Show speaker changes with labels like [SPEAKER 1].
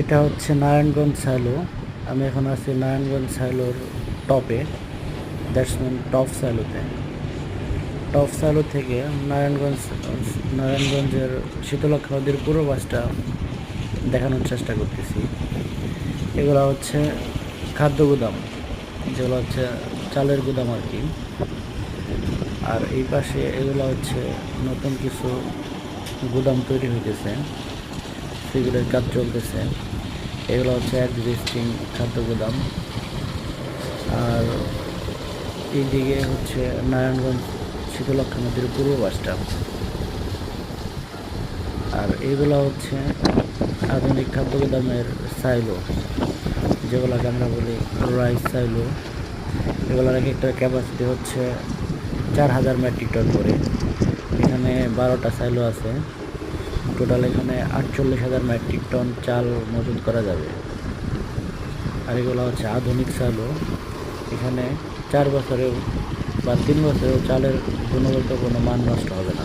[SPEAKER 1] এটা হচ্ছে নারায়ণগঞ্জ সাইলো আমি এখন আছি নারায়ণগঞ্জ সাইলোর টপে দ্যাটসম্যান টপ সাইলোতে টপ সাইলো থেকে নারায়ণগঞ্জ, নারায়ণগঞ্জের শীতলক্ষা নদীর পুরো বাসটা দেখানোর চেষ্টা করতেছি। এগুলো হচ্ছে খাদ্য গুদাম। যেগুলো হচ্ছে চালের গুদাম আর কি। আর এই পাশে এগুলো হচ্ছে নতুন কিছু গুদাম তৈরি হইতেছে। সেগুলোর কাজ চলতেছে। এগুলো হচ্ছে এক্সিস্টিং খাদ্য গুদাম আর এইদিকে হচ্ছে নারায়ণগঞ্জ শীতলক্ষা নদীর পূর্ব বাসটা আর এগুলো হচ্ছে আধুনিক খাদ্য গুদামের সাইলো যেগুলোকে আমরা বলি রাইস সাইলো এগুলোর এক একটা ক্যাপাসিটি হচ্ছে চার হাজার মেট্রিক টন করে। এখানে বারোটা সাইলো আছে। টোটাল এখানে আটচল্লিশ হাজার মেট্রিক টন চাল মজুত করা যাবে। আর এগুলো হচ্ছে আধুনিক চালও এখানে চার বছরেও বা তিন বছরেও চালের গুণগত কোনো মান নষ্ট হবে না।